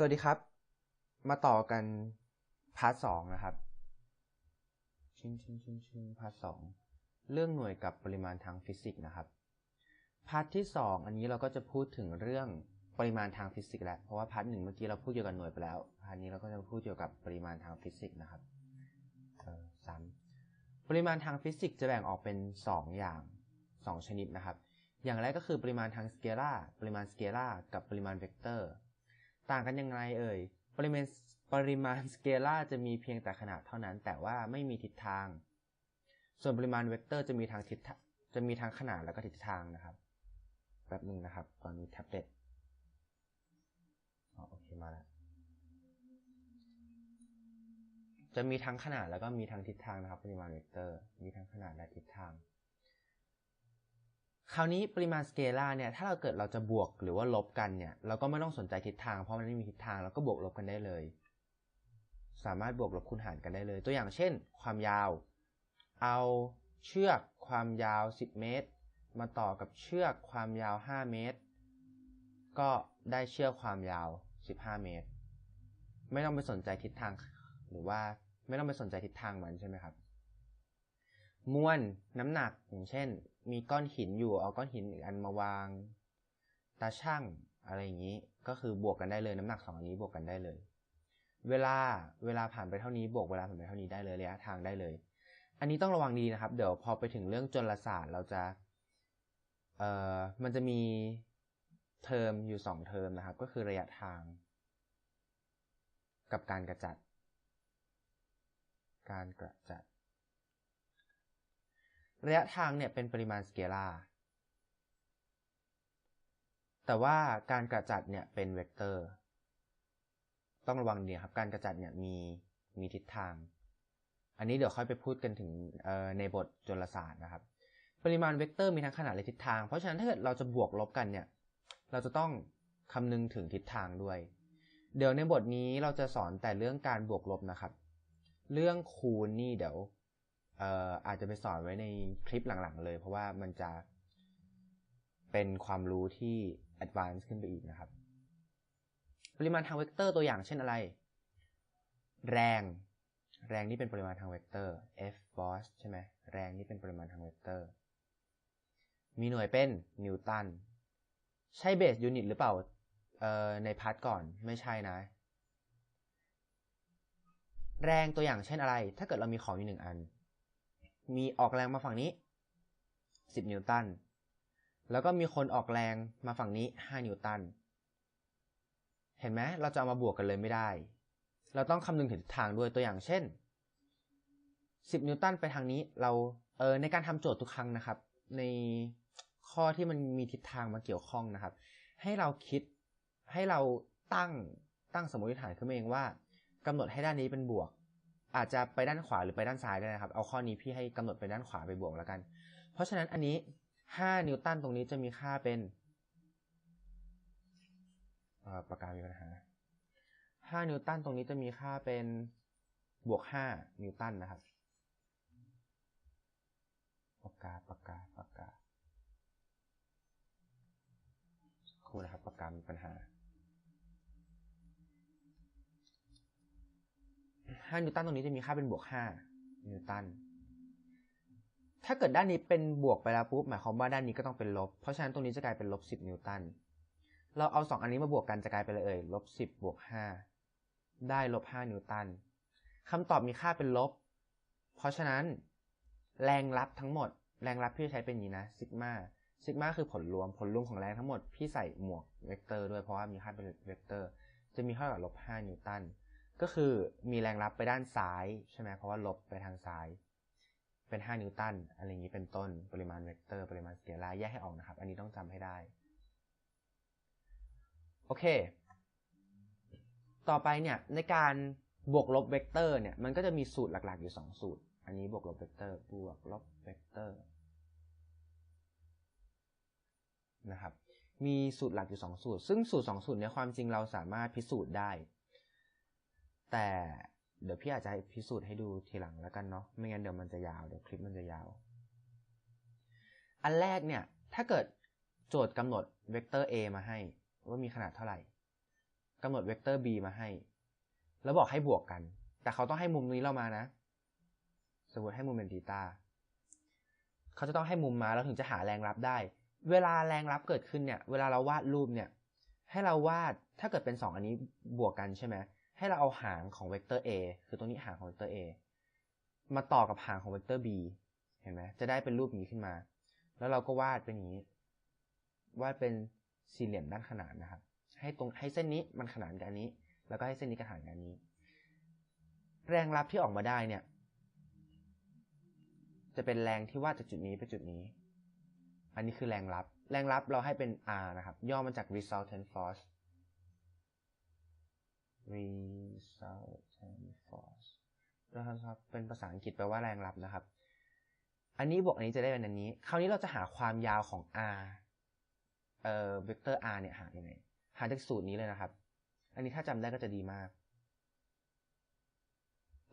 สวัสดีครับ มาต่อกันพาร์ทสองนะครับ ชิงชิงชิงชิงพาร์ทสองเรื่องหน่วยกับปริมาณทางฟิสิกส์นะครับ พาร์ทที่สองอันนี้เราก็จะพูดถึงเรื่องปริมาณทางฟิสิกส์แล้ว เพราะว่าพาร์ทหนึ่งเมื่อกี้เราพูดเกี่ยวกับหน่วยไปแล้ว พาร์ทนี้เราก็จะพูดเกี่ยวกับปริมาณทางฟิสิกส์นะครับเออซ้ำปริมาณทางฟิสิกส์จะแบ่งออกเป็นสองอย่างสองชนิดนะครับ อย่างแรกก็คือปริมาณทางสเกลาปริมาณสเกลากับปริมาณเวกเตอร์ ต่างกันยังไงเอ่ย ปริมาณปริมาณสเกลาจะมีเพียงแต่ขนาดเท่านั้น แต่ว่าไม่มีทิศทาง ส่วนปริมาณเวกเตอร์จะมีทางทิศจะมีทางขนาดแล้วก็ทิศทางนะครับแป๊บหนึ่งนะครับ ตอนนี้แท็บเล็ตอ๋อโอเคมาแล้วจะมีทั้งขนาดแล้วก็มีทั้งทิศทางนะครับ ปริมาณเวกเตอร์ มีทั้งขนาดและทิศทาง ราวนี้ปริมาณสเกลาเนี่ยถ้าเราเกิดเราจะบวกหรือว่าลบกันเนี่ยเราก็ไม่ต้องสนใจทิศทางเพราะมันไม่มีทิศทางเราก็บวกลบกันได้เลย สามารถบวกลบคูณหารกันได้เลย ตัวอย่างเช่น ความยาว เอาเชือกความยาว 10 เมตร มาต่อกับเชือกความยาว 5 เมตร ก็ได้เชือกความยาว 15 เมตร ไม่ต้องไปสนใจทิศทาง หรือว่าไม่ต้องไปสนใจทิศทางมันใช่ไหมครับมวลน้ำหนักอย่างเช่น มีก้อนหินอยู่เอาก้อนหินอีกอันมาวาง ตาช่างอะไรอย่างนี้ ก็คือบวกกันได้เลยน้ำหนักสองอันนี้บวกกันได้เลย เวลาเวลาผ่านไปเท่านี้บวกเวลาผ่านไปเท่านี้ได้เลยระยะทางได้เลย อันนี้ต้องระวังดีนะครับ เดี๋ยวพอไปถึงเรื่องจลศาสตร์เราจะเอ่อมันจะมีเทอมอยู่สองเทอมนะครับ ก็คือระยะทาง กับการกระจัด การกระจัด ระยะทางเนี่ยเป็นปริมาณสเกลาร์แต่ว่าการกระจัดเนี่ยเป็นเวกเตอร์ ต้องระวังดีครับ การกระจัดเนี่ยมีมีทิศทาง อันนี้เดี๋ยวค่อยไปพูดกันถึงในบทจุลศาสตร์นะครับ ปริมาณเวกเตอร์มีทั้งขนาดและทิศทาง เพราะฉะนั้นถ้าเกิดเราจะบวกลบกันเนี่ย เราจะต้องคำนึงถึงทิศทางด้วย เดี๋ยวในบทนี้เราจะสอนแต่เรื่องการบวกลบนะครับ เรื่องคูณนี่เดี๋ยว เอ่ออาจจะไปสอนไว้ในคลิปหลังๆเลย เพราะว่ามันจะเป็นความรู้ที่ advanced ขึ้นไปอีกนะครับ ปริมาณทางเวกเตอร์ตัวอย่างเช่นอะไร แรง แรงนี่เป็นปริมาณทางเวกเตอร์ F force ใช่ไหมแรงนี่เป็นปริมาณทางเวกเตอร์ มีหน่วยเป็นนิวตัน ใช่เบสยูนิตหรือเปล่าในพาร์ทก่อนไม่ใช่นะ แรงตัวอย่างเช่นอะไร ถ้าเกิดเรามีของอยู่หนึ่งอัน มีออกแรงมาฝั่งนี้ 10 นิวตัน แล้วก็มีคนออกแรงมาฝั่งนี้ 5 นิวตัน เห็นไหมเราจะเอามาบวกกันเลยไม่ได้ เราต้องคำนึงถึงทิศทางด้วยตัวอย่างเช่น 10 นิวตันไปทางนี้ เรา เออในการทำโจทย์ทุกครั้งนะครับ ในข้อที่มันมีทิศทางมาเกี่ยวข้องนะครับ ให้เราคิด ให้เราตั้ง ตั้งสมมติฐานขึ้นมาเองว่ากำหนดให้ด้านนี้เป็นบวก อาจจะไปด้านขวาหรือไปด้านซ้ายได้นะครับ เอาข้อนี้พี่ให้กำหนดไปด้านขวาไปบวกแล้วกัน เพราะฉะนั้นอันนี้ 5 นิวตันตรงนี้จะมีค่าเป็นปากกามีปัญหา5นิวตันตรงนี้จะมีค่าเป็นบวก 5 นิวตันนะครับ ปากกา ปากกา ปากกาครูนะครับ ปากกามีปัญหา 5นิวตันตรงนี้จะมีค่าเป็นบวก5นิวตัน ถ้าเกิดด้านนี้เป็นบวกไปแล้วปุ๊บหมายความว่าด้านนี้ก็ต้องเป็นลบ เพราะฉะนั้นตรงนี้จะกลายเป็นลบ10นิวตัน เราเอา2อันนี้มาบวกกันจะกลายเป็นอะไรเอ่ยลบ10บบวก5ได้ลบ5นิวตันคำตอบมีค่าเป็นลบ เพราะฉะนั้น แรงรับทั้งหมด แรงรับพี่ใช้เป็นอย่างนี้นะซิกมาซิกมาคือผลรวมผลรวมของแรงทั้งหมด พี่ใส่หมวกเวกเตอร์ด้วยเพราะว่ามีค่าเป็นเวกเตอร์ จะมีเท่ากับลบ5นิวตัน ก็คือมีแรงรับไปด้านซ้ายใช่ไหมเพราะว่าลบไปทางซ้าย เป็น 5 นิวตันอะไรอย่างนี้เป็นต้นปริมาณเวกเตอร์ ปริมาณสเกลาร์แยกให้ออกนะครับ อันนี้ต้องจำให้ได้ โอเค ต่อไปเนี่ยในการบวกลบเวกเตอร์เนี่ยมันก็จะมีสูตรหลักๆอยู่ 2 สูตร อันนี้บวกลบเวกเตอร์ บวกลบเวกเตอร์นะครับมีสูตรหลักอยู่ 2 สูตร ซึ่งสูตร 2 สูตรเนี่ยความจริงเราสามารถพิสูจน์ได้ แต่เดี๋ยวพี่อาจจะพิสูจน์ให้ดูทีหลังแล้วกันเนาะไม่งั้นเดี๋ยวมันจะยาวเดี๋ยวคลิปมันจะยาว อันแรกเนี่ย ถ้าเกิดโจทย์กำหนดเวกเตอร์ a มาให้ ว่ามีขนาดเท่าไหร่กำหนดเวกเตอร์ b มาให้ แล้วบอกให้บวกกัน แต่เขาต้องให้มุมนี้เรามานะ สมมติให้มุมเป็นทีตาเขาจะต้องให้มุมมาแล้วถึงจะหาแรงรับได้ เวลาแรงรับเกิดขึ้นเนี่ย เวลาเราวาดรูปเนี่ย ให้เราวาดถ้าเกิดเป็น 2 อันนี้บวกกันใช่ไหม ให้เราเอาหางของเวกเตอร์ a คือตรงนี้หางของเวกเตอร์ a มาต่อกับหางของเวกเตอร์ b เห็นไหมจะได้เป็นรูปนี้ขึ้นมา แล้วเราก็วาดเป็นอย่างนี้ วาดเป็นสี่เหลี่ยมด้านขนานนะครับ ให้ตรงให้เส้นนี้มันขนานกันนี้ แล้วก็ให้เส้นนี้ขนานกันนี้ แรงรับที่ออกมาได้เนี่ย จะเป็นแรงที่วาดจากจุดนี้ไปจุดนี้ อันนี้คือแรงรับ แรงรับเราให้เป็น R นะครับ ย่อมาจาก resultant force resultant force นะครับเป็นภาษาอังกฤษแปลว่าแรงรับนะครับ อันนี้บวกอันนี้จะได้เป็นอันนี้ คราวนี้เราจะหาความยาวของ r เอ่อเวกเตอร์ r เนี่ยหายังไง หาจากสูตรนี้เลยนะครับ อันนี้ถ้าจำได้ก็จะดีมาก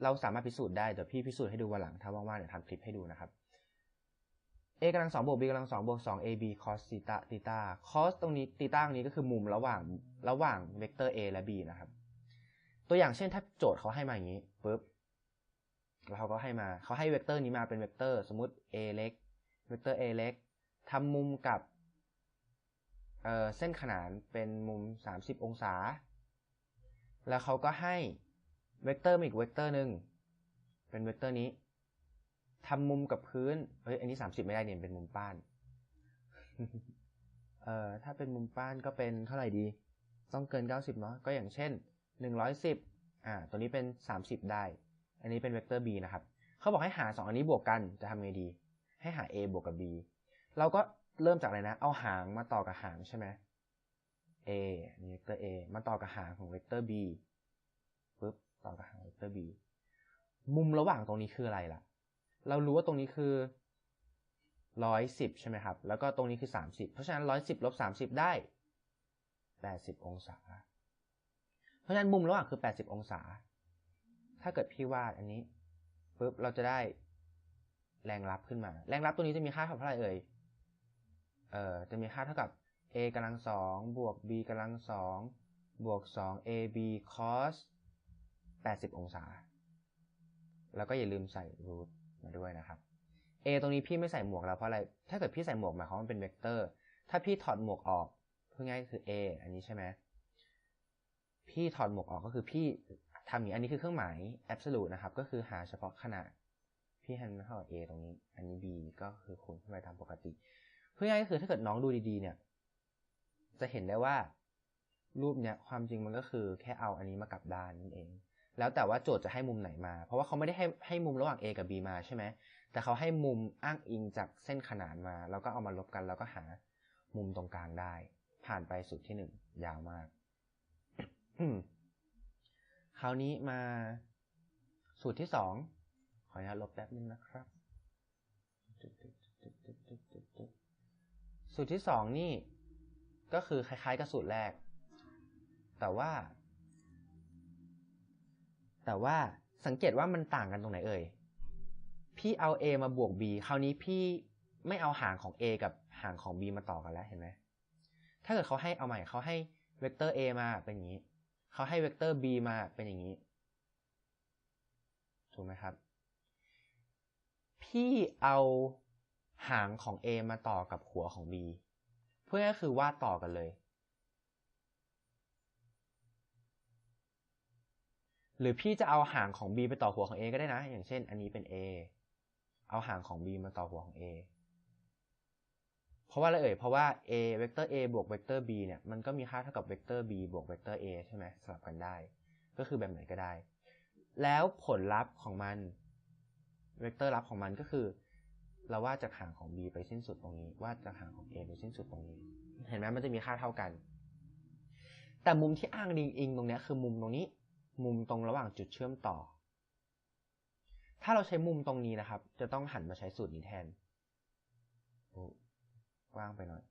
เราสามารถพิสูจน์ได้ เดี๋ยวพี่พิสูจน์ให้ดูวันหลัง ถ้าว่างๆเดี๋ยวทำคลิปให้ดูนะครับ a กำลังสองบวก b กำลังสองบวกสอง ab cos ตีตาตีตา cos ตรงนี้ตีตาตรงนี้ก็คือมุมระหว่างระหว่างเวกเตอร์ a และ b นะครับ ตัวอย่างเช่นถ้าโจทย์เขาให้มาอย่างนี้ปุ๊บแล้วเขาก็ให้มาเขาให้เวกเตอร์นี้มาเป็นเวกเตอร์ สมมติ a เล็กเวกเตอร์ a เล็กทำมุมกับเเส้นขนานเป็นมุม 30 องศา แล้วเขาก็ให้เวกเตอร์อีกเวกเตอร์หนึ่งเป็นเวกเตอร์นี้ทำมุมกับพื้นเฮ้ยอันนี้ 30 ไม่ได้เนี่ยเป็นมุมป้านเอ่อถ้าเป็นมุมป้านก็เป็นเท่าไหร่ดี ต้องเกิน 90 เนาะก็อย่างเช่น 110อ่าตัวนี้เป็น 30 ได้ อันนี้เป็นเวกเตอร์ b นะครับเขาบอกให้หา 2 อันนี้บวกกันจะทำไงดี ให้หา a บวกกับ b เราก็เริ่มจากอะไรนะ เอาหางมาต่อกับหางใช่ไหม a นี่เวกเตอร์ a มาต่อกับหางของเวกเตอร์ b ปุ๊บต่อกับหางเวกเตอร์ b มุมระหว่างตรงนี้คืออะไรล่ะ เรารู้ว่าตรงนี้คือร้อยสิบใช่ไหมครับ แล้วก็ตรงนี้คือสามสิบเพราะฉะนั้นร้อยสิบลบสามสิบได้แปดสิบองศา เพราะฉะนั้นมุมระหว่างคือแปดสิบองศา ถ้าเกิดพี่วาดอันนี้ปุ๊บเราจะได้แรงรับขึ้นมา แรงรับตัวนี้จะมีค่าเท่าไหร่เอ่ย เอ่อ จะมีค่าเท่ากับ a กำลังสองบวก b กำลังสองบวกสอง ab cos แปดสิบองศา แล้วก็อย่าลืมใส่รูทมาด้วยนะครับ A ตรงนี้พี่ไม่ใส่หมวกแล้วเพราะอะไร ถ้าเกิดพี่ใส่หมวกหมายความว่ามันเป็นเวกเตอร์ ถ้าพี่ถอดหมวกออกเพื่อง่ายคือ A อันนี้ใช่ไหม พี่ถอดหมวกออกก็คือพี่ทำอย่างอันนี้คือเครื่องหมาย absolute นะครับ ก็คือหาเฉพาะขนาด พี่ให้มันเท่ากับ A ตรงนี้ อันนี้ B ก็คือคูณขึ้นไปตามปกติเพื่อง่ายก็คือถ้าเกิดน้องดูดีๆ เนี่ย จะเห็นได้ว่า รูปเนี้ยความจริงมันก็คือแค่เอาอันนี้มากลับด้านนั่นเอง แล้วแต่ว่าโจทย์จะให้มุมไหนมา เพราะว่าเขาไม่ได้ให้ให้มุมระหว่าง A กับ B มาใช่ไหมแต่เขาให้มุมอ้างอิงจากเส้นขนานมา แล้วก็เอามาลบกัน แล้วก็หามุมตรงกลางได้ ผ่านไปสูตรที่หนึ่งยาวมาก คราวนี้มาสูตรที่สอง ขออนุญาตลบแป๊บนึงนะครับ สูตรที่สองนี่ ก็คือคล้าย ๆ กับสูตรแรก แต่ว่า แต่ว่าสังเกตว่ามันต่างกันตรงไหนเอ่ย พี่เอา a มาบวก b คราวนี้พี่ไม่เอาหางของ a กับหางของ b มาต่อกันแล้วเห็นไหม ถ้าเกิดเขาให้เอาใหม่เขาให้เวกเตอร์ a มาเป็นอย่างนี้ เขาให้เวกเตอร์ b มาเป็นอย่างนี้ ถูกไหมครับ พี่เอาหางของ a มาต่อกับหัวของ b เพื่อก็คือวาดต่อกันเลย หรือพี่จะเอาหางของ b ไปต่อหัวของ a ก็ได้นะ อย่างเช่น อันนี้เป็น a เอาหางของ b มาต่อหัวของ a ราะว่าอะไรเอ่ย เพราะว่า a เวกเตอร์ a บวกเวกเตอร์ b เนี่ย มันก็มีค่าเท่ากับเวกเตอร์ b บวกเวกเตอร์ a ใช่ไหมสลับกันได้ ก็คือแบบไหนก็ได้ แล้วผลลัพธ์ของมัน เวกเตอร์ลับของมันก็คือ เราวาดจากหางของ b ไปสิ้นสุดตรงนี้วาดจากหางของ a ไปสิ้นสุดตรงนี้ เห็นไหมมันจะมีค่าเท่ากัน แต่มุมที่อ้างดิงอิงตรงนี้คือมุมตรงนี้ มุมตรงระหว่างจุดเชื่อมต่อ ถ้าเราใช้มุมตรงนี้นะครับ จะต้องหันมาใช้สูตรนี้แทน กว้างไปหน่อย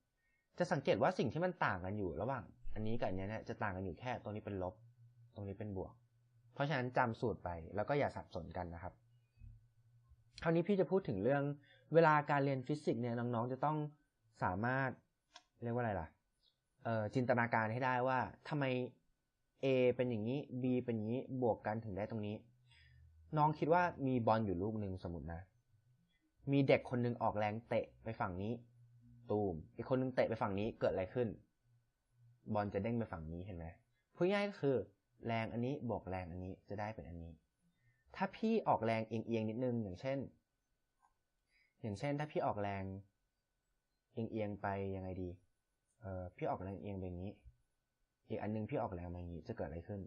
จะสังเกตว่าสิ่งที่มันต่างกันอยู่ระหว่าง อันนี้กับอันนี้เนี่ยจะต่างกันอยู่แค่ตรงนี้เป็นลบ ตรงนี้เป็นบวก เพราะฉะนั้นจำสูตรไปแล้วก็อย่าสับสนกันนะครับ คราวนี้พี่จะพูดถึงเรื่องเวลาการเรียนฟิสิกส์เนี่ยน้องๆจะต้องสามารถเรียกว่าอะไรล่ะจินตนาการให้ได้ว่าทำไม A เป็นอย่างนี้ B เป็นอย่างนี้บวกกันถึงได้ตรงนี้ น้องคิดว่ามีบอลอยู่ลูกหนึ่งสมมตินะ มีเด็กคนหนึงออกแรงเตะไปฝั่งนี้ ตูม อีกคนหนึงเตะไปฝั่งนี้เกิดอะไรขึ้น บอลจะเด้งไปฝั่งนี้เห็นไหมพูดง่ายก็คือ แรงอันนี้บวกแรงอันนี้จะได้เป็นอันนี้ ถ้าพี่ออกแรงเอียงๆนิดนึง อย่างเช่น อย่างเช่น ถ้าพี่ออกแรงเอียงๆไปยังไงดี เออพี่ออกแรงเอียงไปอย่างนี้ อีกอันนึงพี่ออกแรงมาอย่างนี้จะเกิดอะไรขึ้น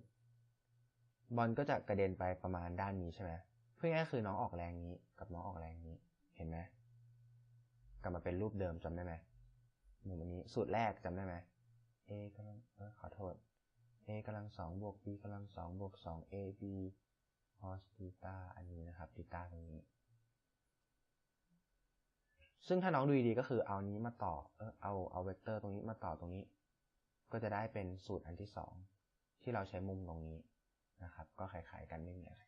บอลก็จะกระเด็นไปประมาณด้านนี้ใช่ไหมเพื่อง่ายคือน้องออกแรงนี้กับน้องออกแรงนี้ เห็นไหม กลับมาเป็นรูปเดิมจำได้ไหมหนูวันนี้สูตรแรกจำได้ไหม a กำลังเออขอโทษ a กำลังสองบวก b กำลังสองบวกสอง a b cos ธ e t อันนี้นะครับธ e t a ตรงนี้ ซึ่งถ้าน้องดูดีๆก็คือเอานี้มาต่อเออเอาเอาเวกเตอร์ตรงนี้มาต่อตรงนี้ ก็จะได้เป็นสูตรอันที่สองที่เราใช้มุมตรงนี้นะครับ ก็คล้ายๆกันไม่มีอะไร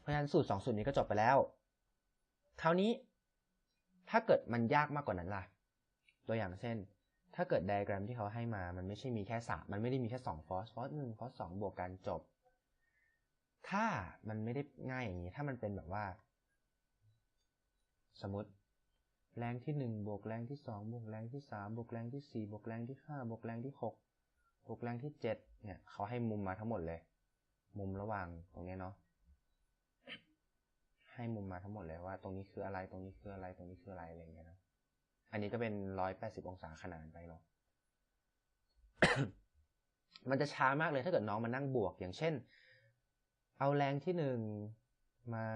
เพราะฉะนั้นสูตรสองสูตรนี้ก็จบไปแล้ว คราวนี้ ถ้าเกิดมันยากมากกว่านั้นล่ะ ตัวอย่างเช่น ถ้าเกิดไดอะแกรมที่เขาให้มา มันไม่ใช่มีแค่สามมันไม่ได้มีแค่สองฟอสฟอสหนึ่งฟอสสองบวกกันจบ ถ้ามันไม่ได้ง่ายอย่างนี้ ถ้ามันเป็นแบบว่า สมมติแรงที่หนึ่งบวกแรงที่สองบวกแรงที่สามบวกแรงที่สี่บวกแรงที่ห้าบวกแรงที่หกบวกแรงที่เจ็ดเนี่ยเขาให้มุมมาทั้งหมดเลย มุมระหว่างตรงนี้เนาะ ให้มุมมาทั้งหมดเลยว่า ตรงนี้คืออะไรตรงนี้คืออะไรตรงนี้คืออะไรอะไรเงี้ยนะอันนี้ก็เป็นร้อยแปดสิบองศาขนานไปเนาะมันจะช้ามากเลยถ้าเกิดน้องมานั่งบวก อย่างเช่น เอาแรงที่หนึ่งมา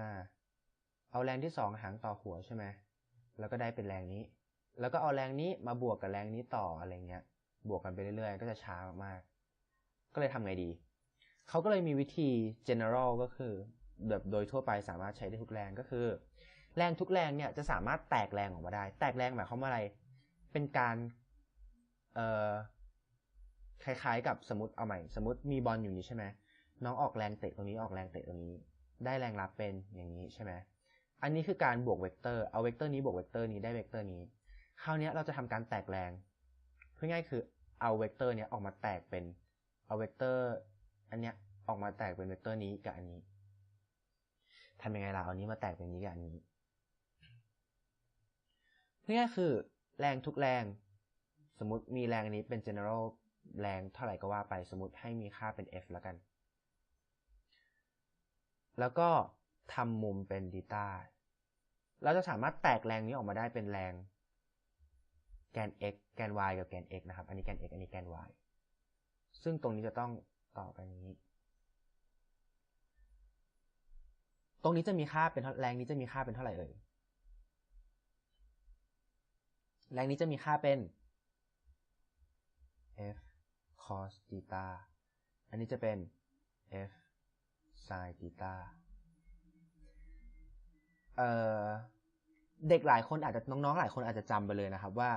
เอาแรงที่สองหางต่อหัวใช่ไหมแล้วก็ได้เป็นแรงนี้ แล้วก็เอาแรงนี้มาบวกกับแรงนี้ต่ออะไรเงี้ย บวกกันไปเรื่อยๆ ก็จะช้ามากๆก็เลยทำไงดี เขาก็เลยมีวิธี general ก็คือ แบบโดยทั่วไปสามารถใช้ได้ทุกแรงก็คือ แรงทุกแรงเนี่ยจะสามารถแตกแรงออกมาได้ แตกแรงหมายความว่าอะไร เป็นการเอ่อคล้ายๆ กับสมมติเอาใหม่ สมมติมีบอลอยู่นี้ใช่ไหมน้องออกแรงเตะตรงนี้ออกแรงเตะตรงนี้ ได้แรงรับเป็นอย่างนี้ใช่ไหมอันนี้คือการบวกเวกเตอร์เอาเวกเตอร์นี้บวกเวกเตอร์นี้ได้เวกเตอร์นี้คราวนี้เราจะทำการแตกแรงเพื่อง่ายคือเอาเวกเตอร์เนี้ยออกมาแตกเป็นเอาเวกเตอร์ อันเนี้ยออกมาแตกเป็นเวกเตอร์นี้กับอันนี้ ทำยังไงล่ะเอานี้มาแตกเป็นนี้กับอันนี้เพื่อคือแรงทุกแรง สมมติมีแรงอันนี้เป็น general แรงเท่าไหร่ก็ว่าไปสมมติให้มีค่าเป็น f แล้วกัน แล้วก็ทำมุมเป็นดีต้าเราจะสามารถแตกแรงนี้ออกมาได้เป็นแรง แกน x แกน y กับแกน x นะครับ อันนี้แกน x อันนี้แกน y ซึ่งตรงนี้จะต้องต่อกันอย่างนี้ ตรงนี้จะมีค่าเป็นแรงนี้จะมีค่าเป็นเท่าไหร่เอ่ย แรงนี้จะมีค่าเป็น f cos theta อันนี้จะเป็น f sin theta เอ่อ เด็กหลายคนอาจจะน้องๆ หลายคนอาจจะจำไปเลยนะครับว่า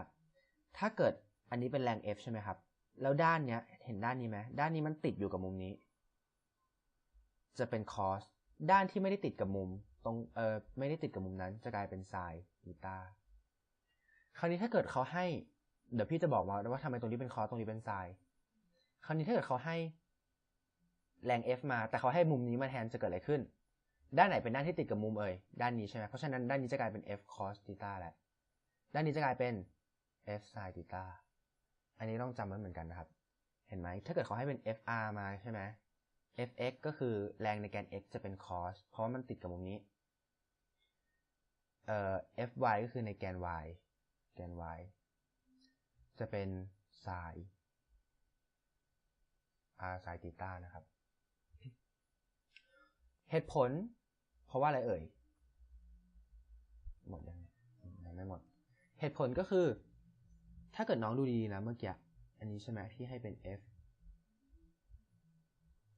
ถ้าเกิดอันนี้เป็นแรง F ใช่ไหมครับ แล้วด้านเนี้ย เห็นด้านนี้ไหม ด้านนี้มันติดอยู่กับมุมนี้ จะเป็น cos ด้านที่ไม่ได้ติดกับมุม ตรงเออไม่ได้ติดกับมุมนั้น จะกลายเป็น sin theta คราวนี้ถ้าเกิดเขาให้ เดี๋ยวพี่จะบอกมาว่าทำไมตรงนี้เป็น cos ตรงนี้เป็น sin คราวนี้ถ้าเกิดเขาให้แรง F มา แต่เขาให้มุมนี้มาแทนจะเกิดอะไรขึ้น ด้านไหนเป็นด้านที่ติดกับมุมเอ่ยด้านนี้ใช่ไหมเพราะฉะนั้นด้านนี้จะกลายเป็น f cos theta แหละด้านนี้จะกลายเป็น f sin theta อันนี้ต้องจำไว้เหมือนกันนะครับ เห็นไหมถ้าเกิดเขาให้เป็น fr มาใช่ไหม fx ก็คือแรงในแกน x จะเป็น cos เพราะว่ามันติดกับมุมนี้ เอ่อ fy ก็คือในแกน y แกน y จะเป็น sin r sin theta นะครับ เหตุผล เพราะว่าอะไรเอ่ย หมดยังยังไม่หมด เหตุผลก็คือ ถ้าเกิดน้องดูดีนะเมื่อกี้ อันนี้ใช่ไหมที่ให้เป็น f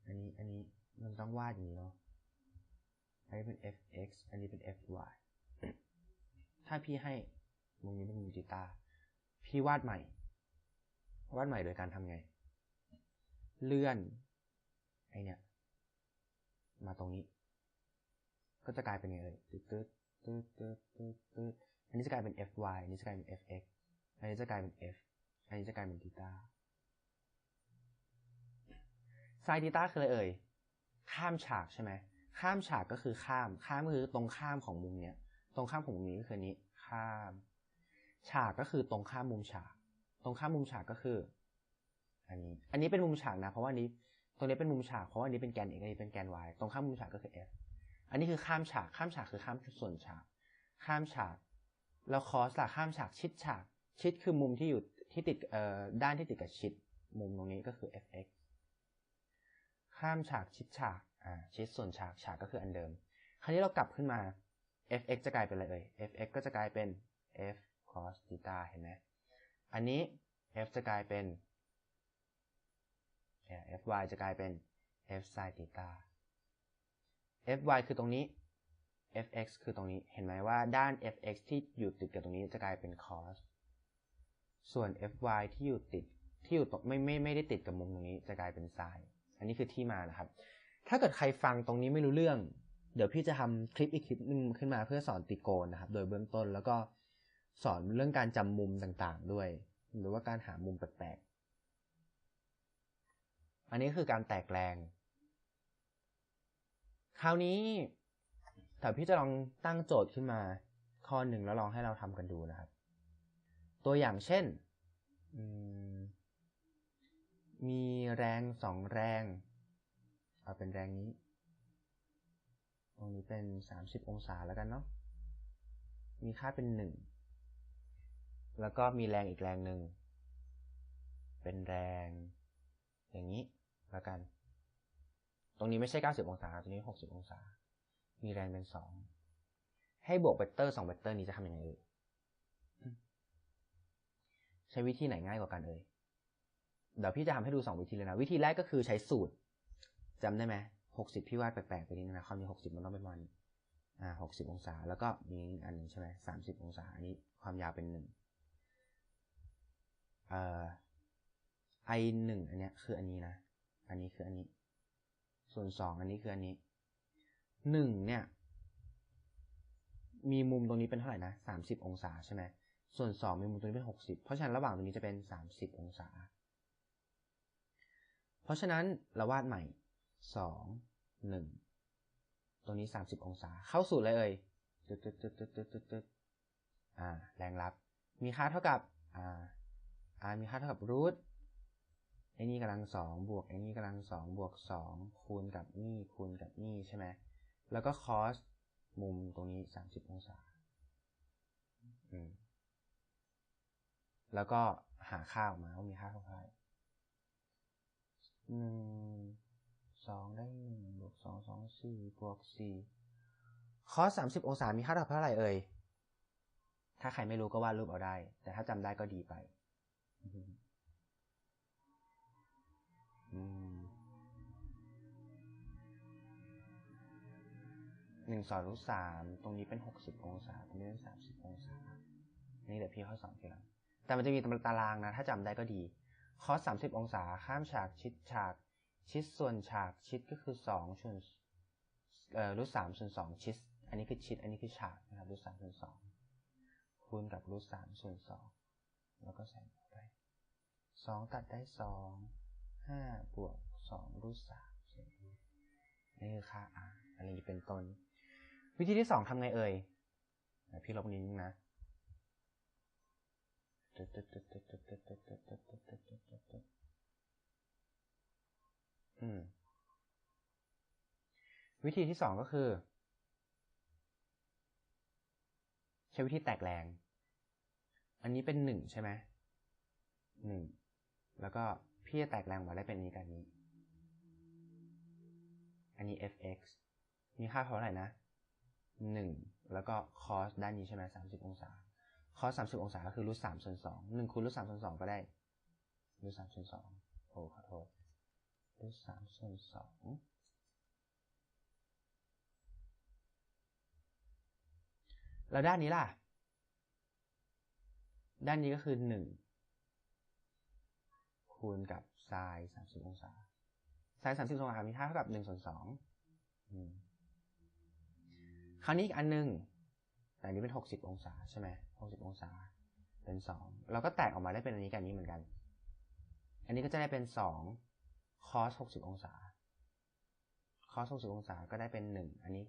อันนี้อันนี้มันต้องวาดอย่างนี้เนาะอันนี้เป็น fx อันนี้เป็น fy ถ้าพี่ให้มุมนี้เป็นมุมจิตา พี่วาดใหม่ วาดใหม่โดยการทำไง เลื่อนไอเนี่ย มาตรงนี้ ก็จะกลายเป็นไงเลยตืดตืดตืดตืดตืดตืดอันนี้จะกลายเป็น fy อันนี้จะกลายเป็น fx อันนี้จะกลายเป็น f อันนี้จะกลายเป็น theta ไซน์ทีต้าคืออะไรเอ่ย ข้ามฉากใช่ไหม ข้ามฉากก็คือข้าม ข้ามคือตรงข้ามของมุมเนี้ย ตรงข้ามของมุมนี้ก็คือนี้ ข้าม ฉากก็คือตรงข้ามมุมฉาก ตรงข้ามมุมฉากก็คือ อันนี้ อันนี้เป็นมุมฉากนะ เพราะว่านี้ ตรงนี้เป็นมุมฉาก เพราะว่านี้เป็นแกน x อันนี้เป็นแกน y ตรงข้ามมุมฉากก็คือ f อันนี้คือข้ามฉาก ข้ามฉากคือข้ามส่วนฉาก ข้ามฉากแล้วคอสล่ะข้ามฉาก ชิดฉาก ชิดคือมุมที่อยู่ที่ติด เอ่อ ด้านที่ติดกับชิด มุมตรงนี้ก็คือ fx ข้ามฉากชิดฉากอ่าชิดส่วนฉากฉากก็คืออันเดิม คราวนี้เรากลับขึ้นมา fx จะกลายเป็นอะไรเอ่ย fx ก็จะกลายเป็น f cos theta เห็นไหมอันนี้ f จะกลายเป็น fy จะกลายเป็น f sin theta fy คือตรงนี้ fx คือตรงนี้ เห็นไหมว่าด้าน fx ที่อยู่ติดกับตรงนี้จะกลายเป็น cos ส่วน fy ที่อยู่ติดที่อยู่ตรงไม่ไม่ไม่ได้ติดกับมุมตรงนี้จะกลายเป็น sin อันนี้คือที่มานะครับ ถ้าเกิดใครฟังตรงนี้ไม่รู้เรื่อง เดี๋ยวพี่จะทำคลิปอีกคลิปหนึงขึ้นมาเพื่อสอนติโกนนะครับ โดยเบื้องต้นแล้วก็สอนเรื่องการจำมุมต่างๆ ด้วย หรือว่าการหามุมแปลกๆ อันนี้คือการแตกแรง คราวนี้แต่พี่จะลองตั้งโจทย์ขึ้นมา ข้อหนึ่งแล้วลองให้เราทำกันดูนะครับ ตัวอย่างเช่นมี มีแรงสองแรง เอาเป็นแรงนี้ ตรงนี้เป็น30องศาแล้วกันเนาะ มีค่าเป็น1แล้วก็มีแรงอีกแรงหนึ่ง เป็นแรง อย่างนี้แล้วกัน ตรงนี้ไม่ใช่90องศา ตรงนี้60องศา มีแรงเป็น2ให้บวกเวกเตอร์2เวกเตอร์นี้จะทำยังไงเอ่ยใช้วิธีไหนง่ายกว่ากันเอ่ย เดี๋ยวพี่จะทำให้ดู2วิธีเลยนะ วิธีแรกก็คือใช้สูตรจำได้ไหม60พี่วาดแปลกๆไปนิดนึงนะความจริง60มันต้องเป็นวันอ่า60องศา แล้วก็มีอันนึงใช่ไหม30องศาอันนี้ความยาวเป็น1เอ่อ i หนึ่งอันเนี้ยคืออันนี้นะ อันนี้คืออันนี้ ส่วนสองอันนี้คืออันนี้หนึ่งเนี่ย มีมุมตรงนี้เป็นเท่าไหร่นะสามสิบองศาใช่ไหมส่วนสองมีมุมตรงนี้เป็นหกสิบเพราะฉะนั้นระหว่างตรงนี้จะเป็นสามสิบองศา เพราะฉะนั้นเราวาดใหม่สองหนึ่งตรงนี้สามสิบองศา เข้าสู่เลยเอ่ยตึ๊ดตึ๊ดตึ๊ดตึ๊ดตึ๊ดตึ๊ดตึ๊ดอ่า แรงรับ มีค่าเท่ากับ อ่า อ่า มีค่าเท่ากับรูทไอ้นี่กำลังสองบวกไอ้นี่กำลังสองบวกสองคูณกับนี่คูณกับนี่ใช่ไหม แล้วก็คอสมุมตรงนี้สามสิบองศา อืมแล้วก็หาค่าออกมาว่ามีค่าเท่าไหร่ หนึ่งสองได้หนึ่งบวกสองสองสี่บวกสี่คอสสามสิบองศามีค่าเท่าเท่าไหร่เอ่ย ถ้าใครไม่รู้ก็วาดรูปเอาได้ แต่ถ้าจำได้ก็ดีไปหนึ่งสองรูทสามตรงนี้เป็นหกสิบองศาตรงนี้เป็นสามสิบองศา นี่เดี๋ยวพี่เขาสอนทีหลังแต่มันจะมีตารางนะ ถ้าจำได้ก็ดี คอสสามสิบองศาข้ามฉากชิดฉาก ชิดส่วนฉากชิดก็คือสองส่วนเอ่อรูทสามส่วนสองชิด อันนี้คือชิด อันนี้คือฉากนะครับรูทสามส่วนสองคูณกับรูทสามส่วนสองแล้วก็ใส่ไปสองตัดได้สองห้าบวกสองรูทสามนี่คือค่า r อะไรอย่างนี้เป็นต้น วิธีที่สองทำไงเอ่ยพี่ลบนิ้วนะ วิธีที่สองก็คือ ใช้วิธีแตกแรง อันนี้เป็นหนึ่งใช่ไหมหนึ่งแล้วก็พี่จะแตกแรงมาได้เป็นนี้กันนี้ อันนี้ fx มีค่าเท่าไหร่นะหนึ่งแล้วก็ cos ด้านนี้ใช่ไหมสามสิบองศา cos สามสิบองศาก็คือรูทสามส่วนสองหนึ่งคูณรูทสามส่วนสองก็ได้รูทสามส่วนสองโอ้ขอโทษรูทสามส่วนสองแล้วด้านนี้ล่ะ ด้านนี้ก็คือหนึ่งคูณกับไซน์สามสิบองศาไซน์สามสิบองศามีค่าเท่ากับหนึ่งส่วนสองคราวนี้อีกอันนึงแต่นนี้เป็นหกสิบองศาใช่ไหม หกสิบองศา เป็นสองเราก็แตกออกมาได้เป็นอันนี้กับนนี้เหมือนกัน อันนี้ก็จะได้เป็นสอง cos 60 องศา cos 60 องศาก็ได้เป็น 1 อันนี้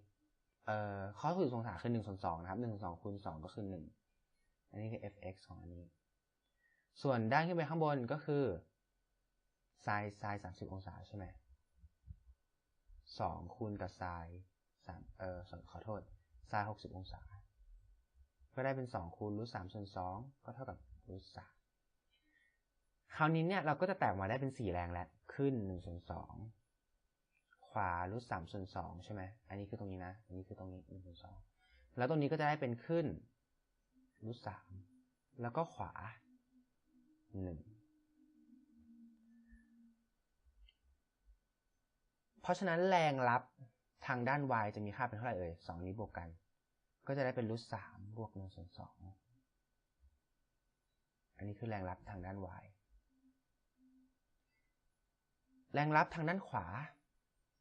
เอ่อ cos 60 องศาคือ1ส่วน2นะครับ1ส่วน2คูณ2ก็คือ 1 อันนี้คือ fx ของอันนี้ ส่วนด้านขึ้นไปข้างบนก็คือ sin sin 30 องศาใช่ไหม2คูณกับ sin 3เอ่อขอโทษ sin 60 องศา ก็ได้เป็น2คูณรูท3ส่วน2ก็เท่ากับรูท3คราวนี้เนี่ยเราก็จะแตกมาได้เป็น4แรงแล้วขึ้น1ส่วน2ขวารูท3ส่วน2ใช่ไหมอันนี้คือตรงนี้นะ อันนี้คือตรงนี้1ส่วน2แล้วตรงนี้ก็จะได้เป็นขึ้นรูท3แล้วก็ขวา1เพราะฉะนั้นแรงรับทางด้าน y จะมีค่าเป็นเท่าไหร่เอ่ย2นี้บวกกัน ก็จะได้เป็นรูท3บวก1ส่วน2อันนี้คือแรงรับทางด้าน y แรงรับทางด้านขวา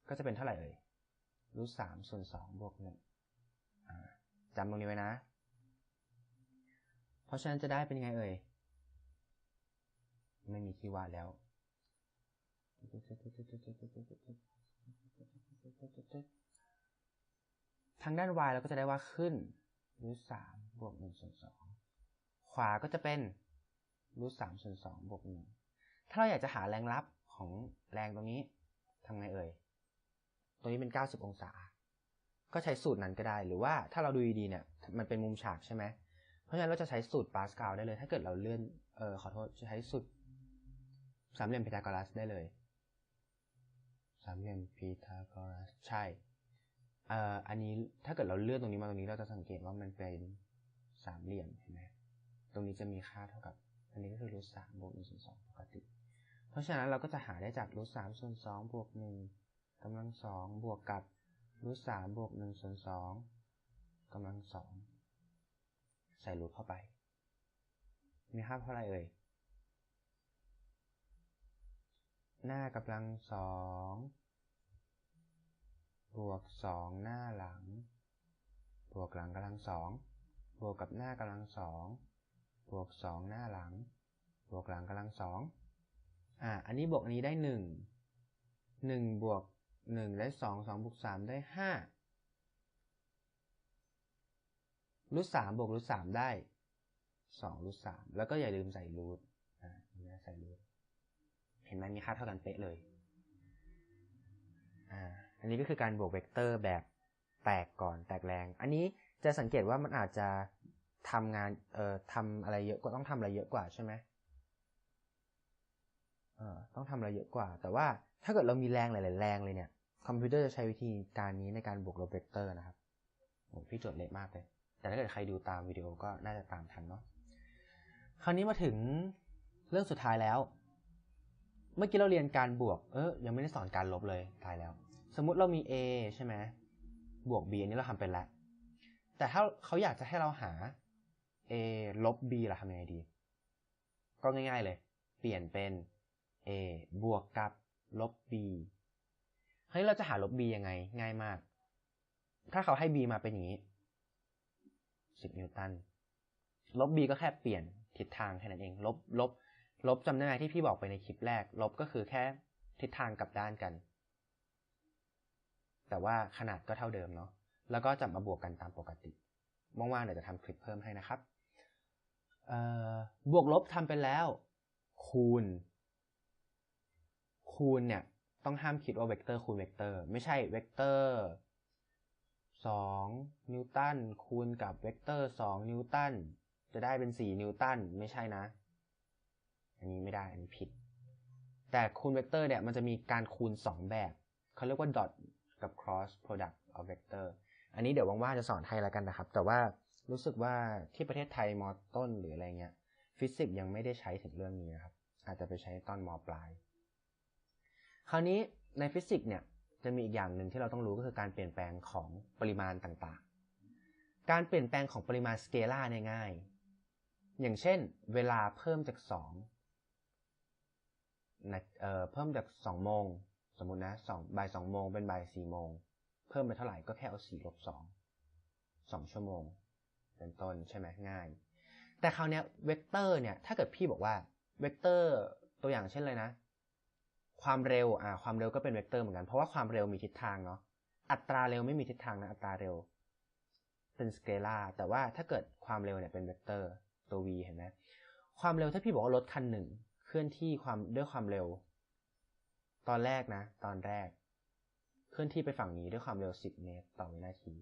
ก็จะเป็นเท่าไหร่เอ่ยรูท3ส่วน2บวก1จำตรงนี้ไว้นะ เพราะฉะนั้นจะได้เป็นไงเอ่ย ไม่มีที่วาดแล้ว ทางด้าน y เราก็จะได้ว่าขึ้นรูทสามบวกหนึ่งส่วนสองขวาก็จะเป็นรูทสามส่วนสองบวกหนึ่งถ้าเราอยากจะหาแรงรับของแรงตรงนี้ทำไงเอ่ย ตรงนี้เป็น 90 องศา ก็ใช้สูตรนั้นก็ได้ หรือว่าถ้าเราดูดีๆเนี่ย มันเป็นมุมฉากใช่ไหม เพราะฉะนั้นเราจะใช้สูตรปาสคาลได้เลย ถ้าเกิดเราเลื่อน เออขอโทษ จะใช้สูตรสามเหลี่ยมพีทาโกรัสได้เลย สามเหลี่ยมพีทาโกรัส ใช่ เอ่ออันนี้ถ้าเกิดเราเลื่อนตรงนี้มาตรงนี้เราจะสังเกตว่ามันเป็นสามเหลี่ยมเห็นไหมตรงนี้จะมีค่าเท่ากับ อันนี้ก็คือรูทสามบวกหนึ่งส่วนสองปกติ เพราะฉะนั้นเราก็จะหาได้จากรูทสามส่วนสองบวกหนึ่งกำลังสองบวกกับรูทสามบวกหนึ่งส่วนสองกำลังสองใส่รูทเข้าไป มีค่าเท่าไหร่เอ่ยหน้ากำลังสอง บวกสองหน้าหลัง บวกหลังกำลังสองบวกกับหน้ากำลังสองบวกสองหน้าหลัง บวกหลังกำลังสองอ่า อันนี้บวกอันนี้ได้หนึ่งหนึ่งบวกหนึ่งได้สองสองบวกสามได้ห้ารูทสามบวกรูทสามได้สองรูทสามแล้วก็อย่าลืมใส่รูทอ่าใส่รูทเห็นไหมมีค่าเท่ากันเป๊ะเลย อ่า อันนี้ก็คือการบวกเวกเตอร์แบบแตกก่อนแตกแรง อันนี้จะสังเกตว่ามันอาจจะทำงานเอ่อทำอะไรเยอะกว่าต้องทำอะไรเยอะกว่าใช่ไหมเอ่อต้องทำอะไรเยอะกว่า แต่ว่าถ้าเกิดเรามีแรงหลาย ๆ แรงเลยเนี่ย คอมพิวเตอร์จะใช้วิธีการนี้ในการบวกลบเวกเตอร์นะครับโอ้พี่จดเละมากเลย แต่ถ้าเกิดใครดูตามวิดีโอก็น่าจะตามทันเนาะคราวนี้มาถึงเรื่องสุดท้ายแล้ว เมื่อกี้เราเรียนการบวก เออยังไม่ได้สอนการลบเลยตายแล้ว สมมุติเรามี a ใช่ไหมบวก b อันนี้เราทำเป็นแล้ว แต่ถ้าเขาอยากจะให้เราหา a ลบ b เราทำยังไงดี ก็ง่าย ๆเลย เปลี่ยนเป็น a บวกกับลบ b เฮ้ยเราจะหาลบ b ยังไง ง่ายมาก ถ้าเขาให้ b มาเป็นอย่างนี้ 10 นิวตัน ลบ b ก็แค่เปลี่ยนทิศทางแค่นั้นเอง ลบ ลบ ลบจำได้ไหมที่พี่บอกไปในคลิปแรก ลบก็คือแค่ทิศทางกลับด้านกัน แต่ว่าขนาดก็เท่าเดิมเนาะแล้วก็จะมาบวกกันตามปกติว่างๆเดี๋ยวจะทำคลิปเพิ่มให้นะครับบวกลบทำไปแล้ว คูณ คูณเนี่ย ต้องห้ามคิดว่าเวกเตอร์คูณเวกเตอร์ ไม่ใช่เวกเตอร์2นิวตันคูณกับเวกเตอร์2นิวตันจะได้เป็น 4 นิวตันไม่ใช่นะ อันนี้ไม่ได้ อันนี้ผิด แต่คูณเวกเตอร์เนี่ยมันจะมีการคูณ 2 แบบ เขาเรียกว่า dot กับ cross product of vector อันนี้เดี๋ยวว่างๆจะสอนให้แล้วกันนะครับ แต่ว่ารู้สึกว่าที่ประเทศไทยมอต้นหรืออะไรเงี้ยฟิสิกส์ยังไม่ได้ใช้ถึงเรื่องนี้นะครับ อาจจะไปใช้ตอนมปลาย คราวนี้ในฟิสิกส์เนี่ยจะมีอีกอย่างหนึ่งที่เราต้องรู้ก็คือการเปลี่ยนแปลงของปริมาณต่างๆ การเปลี่ยนแปลงของปริมาณสเกลาเนี่ยง่าย อย่างเช่น เวลาเพิ่มจาก2นะเอ่อเพิ่มจาก2โมง สมมุตินะ2บ่าย2โมงเป็นบ่าย4โมง เพิ่มไปเท่าไหร่ก็แค่เอา4ลบ2 2ชั่วโมง เป็นต้นใช่ไหมง่าย แต่คราวนี้เวกเตอร์เนี่ยถ้าเกิดพี่บอกว่าเวกเตอร์ตัวอย่างเช่นเลยนะ ความเร็วอ่าความเร็วก็เป็นเวกเตอร์เหมือนกันเพราะว่าความเร็วมีทิศทางเนาะอัตราเร็วไม่มีทิศทางนะอัตราเร็ว เป็นสเกลาร์แต่ว่าถ้าเกิดความเร็วเนี่ยเป็นเวกเตอร์ตัว v เห็นไหมความเร็วถ้าพี่บอกว่ารถคันหนึ่งเคลื่อนที่ความด้วยความเร็ว ตอนแรกนะ ตอนแรก เคลื่อนที่ไปฝั่งนี้ด้วยความเร็ว 10 เมตรต่อวินาที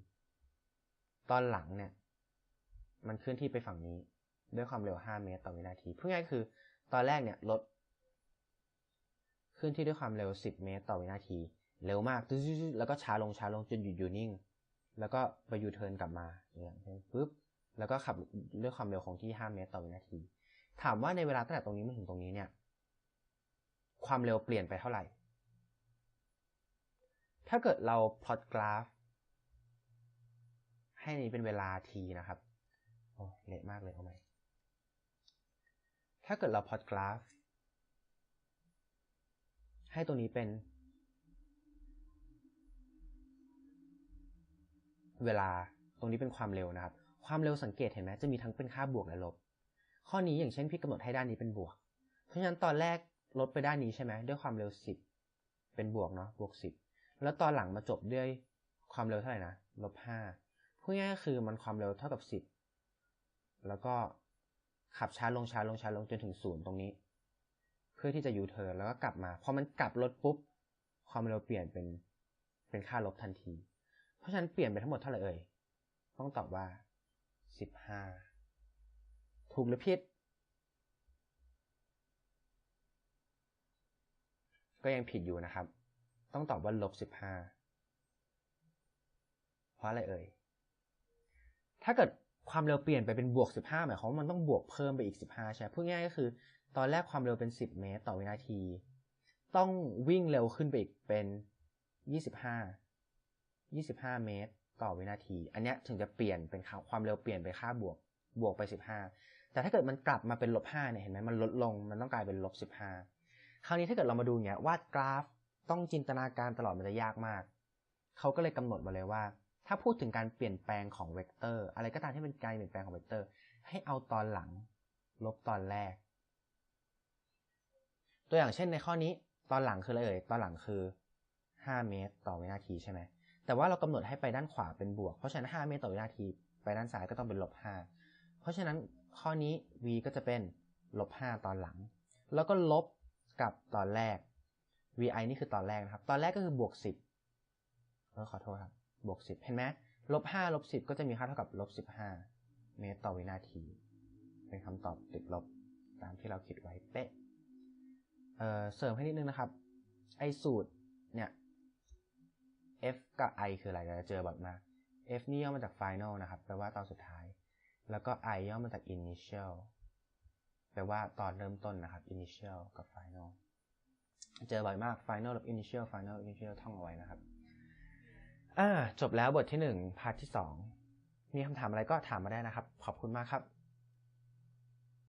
ตอนหลังเนี่ย มันเคลื่อนที่ไปฝั่งนี้ ด้วยความเร็ว 5 เมตรต่อวินาทีเพูดง่ายคือ ตอนแรกเนี่ยรถเคลื่อนที่ด้วยความเร็ว 10 เมตรต่อวินาที เร็วมากแล้วก็ช้าลงช้าลงจนหยุดอยู่นิ่ง แล้วก็ไปยูเทิร์นกลับมาอย่างเช่นปุ๊บแล้วก็ขับด้วยความเร็วคงที่ 5 เมตรต่อวินาที ถามว่าในเวลาตั้งแต่ตรงนี้มาถึงตรงนี้เนี่ย ความเร็วเปลี่ยนไปเท่าไหร่ ถ้าเกิดเราพลอตกราฟ ให้นี้เป็นเวลาทีนะครับ โอ้เละมากเลยเอาไหม ถ้าเกิดเราพลอตกราฟ ให้ตัวนี้เป็น เวลา ตรงนี้เป็นความเร็วนะครับ ความเร็วสังเกตเห็นไหมจะมีทั้งเป็นค่าบวกและลบ ข้อนี้อย่างเช่นพี่กำหนดให้ด้านนี้เป็นบวก เพราะฉะนั้นตอนแรก ลดไปด้านนี้ใช่ไหมด้วยความเร็ว10เป็นบวกเนาะบวก10แล้วตอนหลังมาจบด้วยความเร็วเท่าไหร่นะลบ5พูดง่ายก็คือมันความเร็วเท่ากับ10แล้วก็ขับช้าลงช้าลงช้าลงจนถึงศูนย์ตรงนี้ เพื่อที่จะยูเทิร์นแล้วก็กลับมาพอมันกลับรถปุ๊บความเร็วเปลี่ยนเป็นเป็นค่าลบทันที เพราะฉะนั้นเปลี่ยนไปทั้งหมดเท่าไหร่เอ่ยต้องตอบว่า15ถูกหรือผิด ก็ยังผิดอยู่นะครับ ต้องตอบว่าลบ 15 เพราะอะไรเอ่ย ถ้าเกิดความเร็วเปลี่ยนไปเป็นบวก 15 หมายความว่ามันต้องบวกเพิ่มไปอีก 15 ใช่พูดง่ายก็คือ ตอนแรกความเร็วเป็น 10 เมตรต่อวินาที ต้องวิ่งเร็วขึ้นไปอีกเป็น 25 25 เมตรต่อวินาที อันนี้ถึงจะเปลี่ยนเป็นความเร็วเปลี่ยนไปค่าบวกบวกไป 15 แต่ถ้าเกิดมันกลับมาเป็นลบ5เนี่ยเห็นไหมมันลดลง มันต้องกลายเป็นลบ15 คราวนี้ถ้าเกิดเรามาดูเนี้ยวาดกราฟต้องจินตนาการตลอดมันจะยากมาก เขาก็เลยกำหนดมาเลยว่า ถ้าพูดถึงการเปลี่ยนแปลงของเวกเตอร์ อะไรก็ตามที่เป็นการเปลี่ยนแปลงของเวกเตอร์ ให้เอาตอนหลัง ลบตอนแรก ตัวอย่างเช่นในข้อนี้ตอนหลังคืออะไรเอ่ยตอนหลังคือ 5 เมตรต่อวินาทีใช่ไหมแต่ว่าเรากำหนดให้ไปด้านขวาเป็นบวก เพราะฉะนั้น 5 เมตรต่อวินาที ไปด้านซ้ายก็ต้องเป็นลบ 5 เพราะฉะนั้นข้อนี้ v ก็จะเป็นลบ 5 ตอนหลัง แล้วก็ลบ กับตอนแรก vi นี่คือตอนแรกนะครับ ตอนแรกก็คือบวก 10เออขอโทษครับ บวก 10 เห็นไหมลบ5ลบ10 ก็จะมีค่าเท่ากับลบ15 เมตรต่อวินาที เป็นคำตอบติดลบตามที่เราคิดไว้เป๊ะเเสริมให้นิดนึงนะครับ ไอสูตรเนี่ย f กับ i คืออะไรเราจะเจอแบบมา f นี่ย่อมาจาก final นะครับ แปลว่าตอนสุดท้าย แล้วก็ i ย่อมาจาก initial แปลว่าตอนเริ่มต้นนะครับ initial กับ final เจอบ่อยมาก final กับ initial final initial ท่องเอาไว้นะครับ อ่า จบแล้วบทที่หนึ่งพาร์ทที่สองมีคำถามอะไรก็ถามมาได้นะครับ ขอบคุณมากครับ